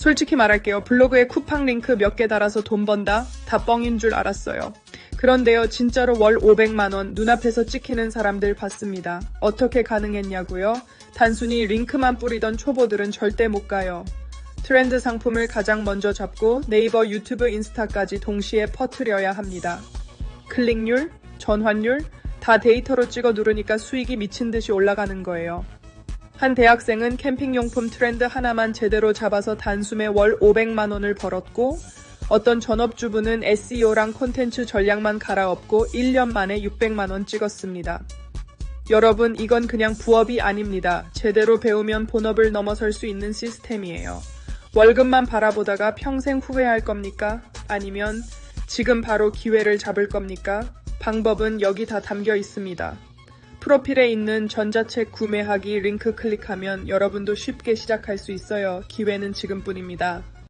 솔직히 말할게요. 블로그에 쿠팡 링크 몇 개 달아서 돈 번다? 다 뻥인 줄 알았어요. 그런데요, 진짜로 월 500만원 눈앞에서 찍히는 사람들 봤습니다. 어떻게 가능했냐고요? 단순히 링크만 뿌리던 초보들은 절대 못 가요. 트렌드 상품을 가장 먼저 잡고 네이버, 유튜브, 인스타까지 동시에 퍼뜨려야 합니다. 클릭률, 전환율, 다 데이터로 찍어 누르니까 수익이 미친 듯이 올라가는 거예요. 한 대학생은 캠핑용품 트렌드 하나만 제대로 잡아서 단숨에 월 500만 원을 벌었고, 어떤 전업주부는 SEO랑 콘텐츠 전략만 갈아엎고 1년 만에 600만 원 찍었습니다. 여러분, 이건 그냥 부업이 아닙니다. 제대로 배우면 본업을 넘어설 수 있는 시스템이에요. 월급만 바라보다가 평생 후회할 겁니까? 아니면 지금 바로 기회를 잡을 겁니까? 방법은 여기 다 담겨 있습니다. 프로필에 있는 전자책 구매하기 링크 클릭하면 여러분도 쉽게 시작할 수 있어요. 기회는 지금뿐입니다.